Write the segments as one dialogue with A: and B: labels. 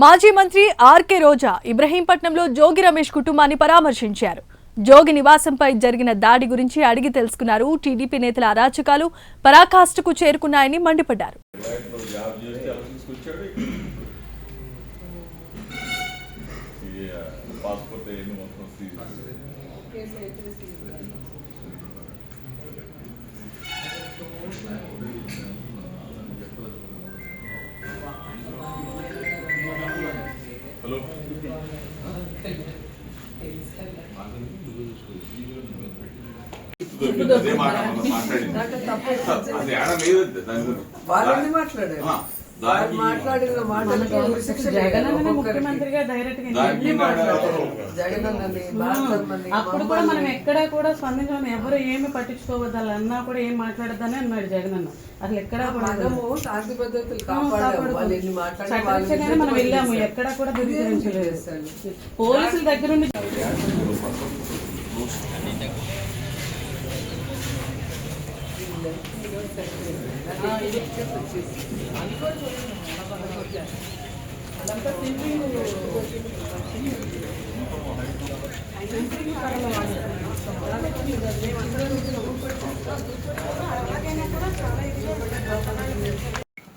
A: మాజీ మంత్రి ఆర్కే రోజా ఇబ్రహీంపట్నంలో జోగి రమేష్ కుటుంబాన్ని పరామర్శించారు. జోగి నివాసంపై జరిగిన దాడి గురించి అడిగి తెలుసుకున్నారు. టీడీపీ నేతల అరాచకాలు పరాకాష్ఠకు చేరుకున్నాయని మండిపడ్డారు.
B: Passport hello. మాట్లాడింది అది ఆడ లేదు దాని గురించి
C: ముఖ్యమంత్రిగా
D: డైరెక్ట్గా
C: అప్పుడు కూడా మనం ఎక్కడ కూడా స్పందించడం ఎవరు ఏమి పట్టించుకోవద్దు అన్నా కూడా ఏం మాట్లాడద్దని అన్నాడు జగన్ అన్న. అసలు ఎక్కడ కూడా మనం వెళ్ళాము. ఎక్కడ కూడా ధృవీకరించలేదు. పోలీసుల దగ్గర ఉండి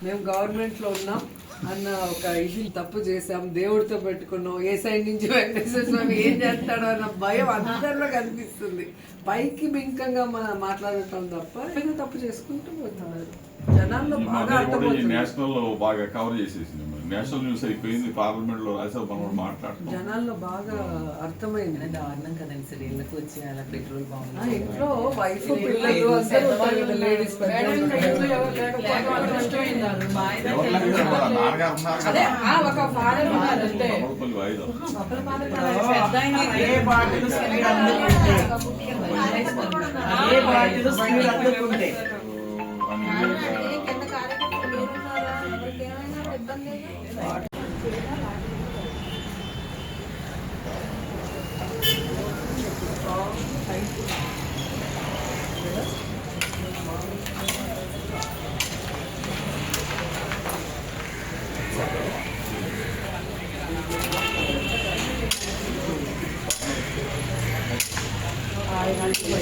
D: మేము గవర్నమెంట్లో ఉన్నాం. అన్న ఒక ఇది తప్పు చేసాం దేవుడితో పెట్టుకున్నాం. ఏ సైడ్ నుంచి వెంకటేశ్వర స్వామి ఏం చేస్తాడో అన్న భయం అందరిలో కనిపిస్తుంది. పైకి బింకంగా మన మాట్లాడటం తప్ప ఏదో తప్పు చేసుకుంటూ పోతున్నారు జనాల్లో బాగా
B: నేషనల్లో బాగా కవర్ చేసేసింది నేషనల్ న్యూస్ అయిపోయింది పార్లమెంట్లో రాసావు మనం మాట్లాడుతున్నాం
D: జనాల్లో బాగా అర్థమైంది.
E: దారుణం కదండి సార్ ఇళ్ళకి వచ్చి అలా పెట్రోల్ బాగుంది
D: ఇంట్లో వైఫ్ పిల్లలు లేడీస్.
C: ఒక ఫాదర్ ఉన్నారు
E: ఏ అందుకుంటే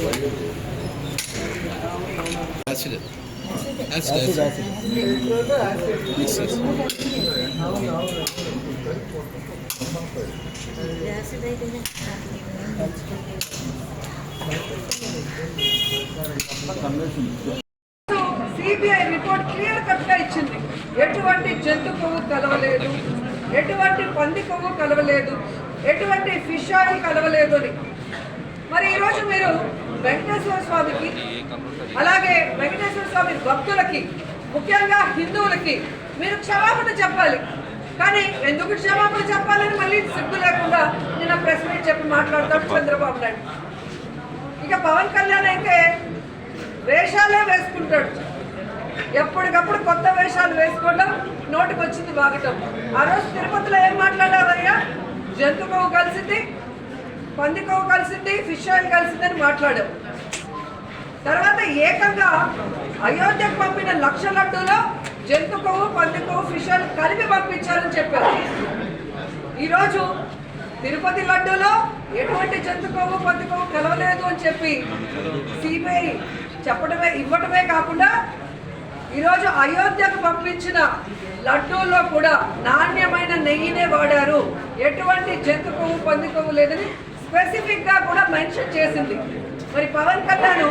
F: Mixes.
G: Acid
D: CBI report clear కట్గా ఇచ్చింది. ఎటువంటి జంతు కొవ్వు కలవలేదు. ఎటువంటి పంది కొవ్వు కలవలేదు. ఎటువంటి ఫిష్ ఆయిల్ కలవలేదు అని. మరి ఈరోజు మీరు వెంకటేశ్వర స్వామికి అలాగే వెంకటేశ్వర స్వామి భక్తులకి ముఖ్యంగా హిందువులకి మీరు క్షమాపణ చెప్పాలి. కానీ ఎందుకు క్షమాపణ చెప్పాలని మళ్ళీ సిగ్గు లేకుండా నిన్న ప్రెస్ మీట్ చెప్పి మాట్లాడతాడు చంద్రబాబు నాయుడు. ఇక పవన్ కళ్యాణ్ అయితే వేషాలే వేసుకుంటాడు. ఎప్పటికప్పుడు కొత్త వేషాలు వేసుకోవడం నోటికి వచ్చింది బాగటం ఆ రోజు తిరుపతిలో ఏం మాట్లాడావయ్యా? జంతు కొవ్వు కలిసింది పంది కొవ్వు కలిసింది ఫిష్ ఆయిల్ కలిసిందని మాట్లాడావు తర్వాత ఏకంగా అయోధ్యకు పంపిన లక్ష లడ్డూలో జంతు కొవ్వు పంది కొవ్వు ఫిష్ ఆయిల్ కలిపి పంపించాలని చెప్పారు. ఈరోజు తిరుపతి లడ్డూలో ఎటువంటి జంతు కొవ్వు పంది కొవ్వు కలవలేదు అని చెప్పి సిబిఐ చెప్పడమే ఇవ్వటమే కాకుండా ఈరోజు అయోధ్యకు పంపించిన లడ్డూల్లో కూడా నాణ్యమైన నెయ్యినే వాడారు. ఎటువంటి జంతు కొవ్వు పంది కొవ్వు లేదని స్పెసిఫిక్గా కూడా మెన్షన్ చేసింది. మరి పవన్ కళ్యాణ్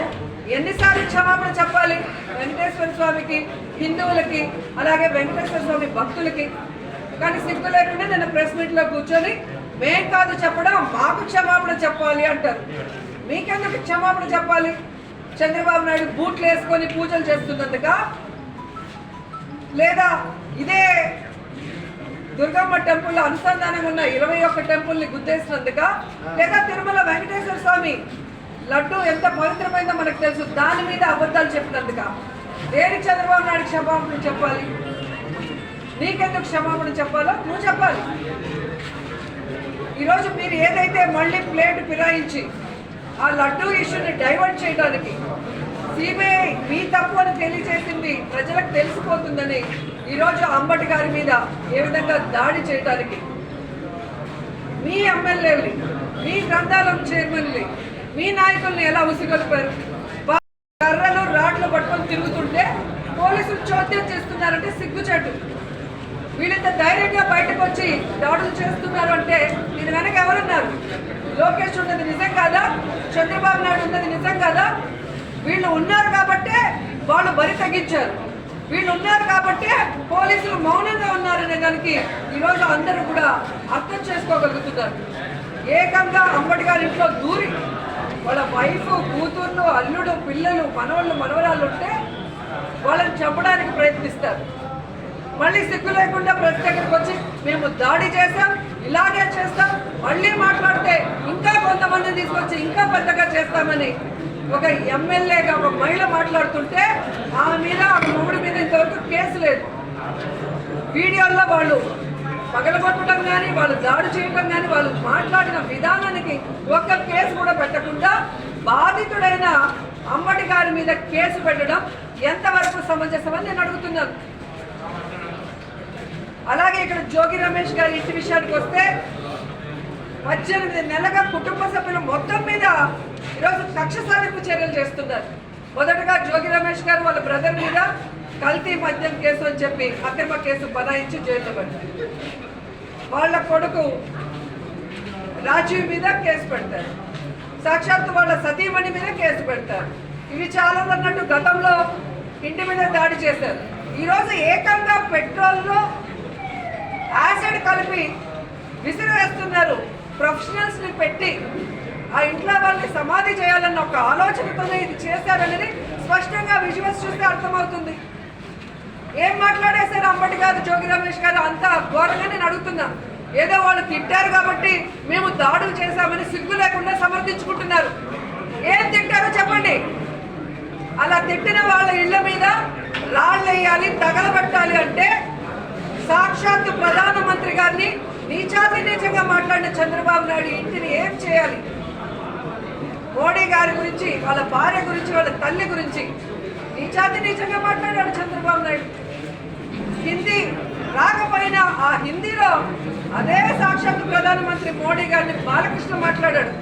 D: ఎన్నిసార్లు క్షమాపణ చెప్పాలి? వెంకటేశ్వర స్వామికి హిందువులకి అలాగే వెంకటేశ్వర స్వామి భక్తులకి. కానీ సిగ్గు లేకుండా నిన్న ప్రెస్ మీట్లో కూర్చొని మేం కాదు చెప్పడం మాకు క్షమాపణ చెప్పాలి అంటారు. మీకెందుకు క్షమాపణ చెప్పాలి? చంద్రబాబు నాయుడు బూట్లు వేసుకొని పూజలు చేస్తున్నందుక? లేదా ఇదే దుర్గమ్మ టెంపుల్ అనుసంధానం ఉన్న ఇరవై ఒక్క టెంపుల్ని గుద్దేసినందుక లేదా తిరుమల వెంకటేశ్వర స్వామి లడ్డు ఎంత పవిత్రమైందో మనకు తెలుసు. దాని మీద అబద్ధాలు చెప్పినందుక. దేనికి చంద్రబాబు నాయుడు క్షమాపణ చెప్పాలి? నీకెందుకు క్షమాపణ చెప్పాలో నువ్వు చెప్పాలి. ఈరోజు మీరు ఏదైతే మళ్ళీ ప్లేట్ ఫిరాయించి ఆ లడ్డూ ఇష్యూని డైవర్ట్ చేయడానికి సిబిఐ మీ తప్పు అని తెలియజేసింది ప్రజలకు తెలిసిపోతుందని ఈరోజు అంబటి గారి మీద ఏ విధంగా దాడి చేయడానికి మీ ఎమ్మెల్యేలు మీ గ్రంథాలయం చైర్మన్లు మీ నాయకుల్ని ఎలా ఉసిగొలిపారు? కర్రలు రాడ్లు పట్టుకొని తిరుగుతుంటే పోలీసులు చోద్యం చేస్తున్నారంటే సిగ్గుచేటు. వీళ్ళంత ధైర్యంగా బయటకు వచ్చి దాడులు చేస్తున్నారు అంటే దీని వెనక ఎవరున్నారు? లోకేష్ ఉన్నది నిజం కాదా? చంద్రబాబు నాయుడు ఉన్నది నిజం కాదా? వీళ్ళు ఉన్నారు కాబట్టే వాళ్ళు బరి తగ్గించారు. వీళ్ళు ఉన్నారు కాబట్టే విషయానికి ఈరోజు అందరూ కూడా అర్థం చేసుకోగలుగుతున్నారు ఏకంగా అంబటి గారి ఇంట్లో దూరి వాళ్ళ వైఫ్ కూతుర్లు అల్లుడు పిల్లలు మనవాళ్ళు మనవరాళ్ళు ఉంటే వాళ్ళని చంపడానికి ప్రయత్నిస్తారు. మళ్ళీ సిగ్గు లేకుండా ప్రతి దగ్గరికి వచ్చి మేము దాడి చేస్తాం ఇలాగే చేస్తాం మళ్ళీ మాట్లాడితే ఇంకా కొంతమందిని తీసుకొచ్చి ఇంకా పెద్దగా చేస్తామని ఒక ఎమ్మెల్యేగా ఒక మహిళ మాట్లాడుతుంటే ఆమె మీద ఆమె మొగుడి మీద ఇంతవరకు కేసు లేదు. వీడియోల్లో వాళ్ళు పగలగొట్టడం కానీ వాళ్ళు దాడి చేయడం కానీ వాళ్ళు మాట్లాడిన విధానానికి ఒక్క కేసు కూడా పెట్టకుండా బాధితుడైన అమ్మడి గారి మీద కేసు పెట్టడం ఎంతవరకు సమంజసమని నేను అడుగుతున్నాను. అలాగే ఇక్కడ జోగి రమేష్ గారి ఇంటి విషయానికి వస్తే పద్దెనిమిది నెలగా కుటుంబ సభ్యులు మొత్తం మీద ఈరోజు కక్ష సాధింపు చర్యలు చేస్తున్నారు. మొదటగా జోగి రమేష్ గారు వాళ్ళ బ్రదర్ మీద కల్తీ మద్యం కేసు అని చెప్పి అక్రమ కేసు బనాయించి జైల్లో వాళ్ళ కొడుకు రాజీవ్ మీద కేసు పెడతారు. సాక్షాత్తు వాళ్ళ సతీమణి మీద కేసు పెడతారు. ఇవి చాలా అన్నట్టు గతంలో ఇంటి మీద దాడి చేశారు. ఈరోజు ఏకంగా పెట్రోల్లో యాసిడ్ కలిపి విసిరివేస్తున్నారు ప్రొఫెషనల్స్ని పెట్టి ఆ ఇంట్లో వాళ్ళని సమాధి చేయాలన్న ఒక ఆలోచనతోనే ఇది చేశారనేది స్పష్టంగా విజువల్స్ చూస్తే అర్థమవుతుంది. ఏం మాట్లాడేశారు అంబటి గారు జోగి రమేష్ గారు? అంత ఘోరంగా నేను అడుగుతున్నా. ఏదో వాళ్ళు తిట్టారు కాబట్టి మేము దాడులు చేశామని సిగ్గు లేకుండా సమర్థించుకుంటున్నారు. ఏం తిట్టారో చెప్పండి. అలా తిట్టిన వాళ్ళ ఇళ్ళ మీద రాళ్ళేయాలి తగలబెట్టాలి అంటే సాక్షాత్తు ప్రధానమంత్రి గారిని నీచాతి నీచంగా మాట్లాడిన చంద్రబాబు నాయుడు ఇంటిని ఏం చేయాలి? మోడీ గారి గురించి వాళ్ళ భార్య గురించి వాళ్ళ తల్లి గురించి. నిజాతి నిజంగా మాట్లాడాడు చంద్రబాబు నాయుడు. హిందీ రాకపోయినా ఆ హిందీలో అదే సాక్షాత్ ప్రధానమంత్రి మోడీ గారిని బాలకృష్ణ మాట్లాడాడు.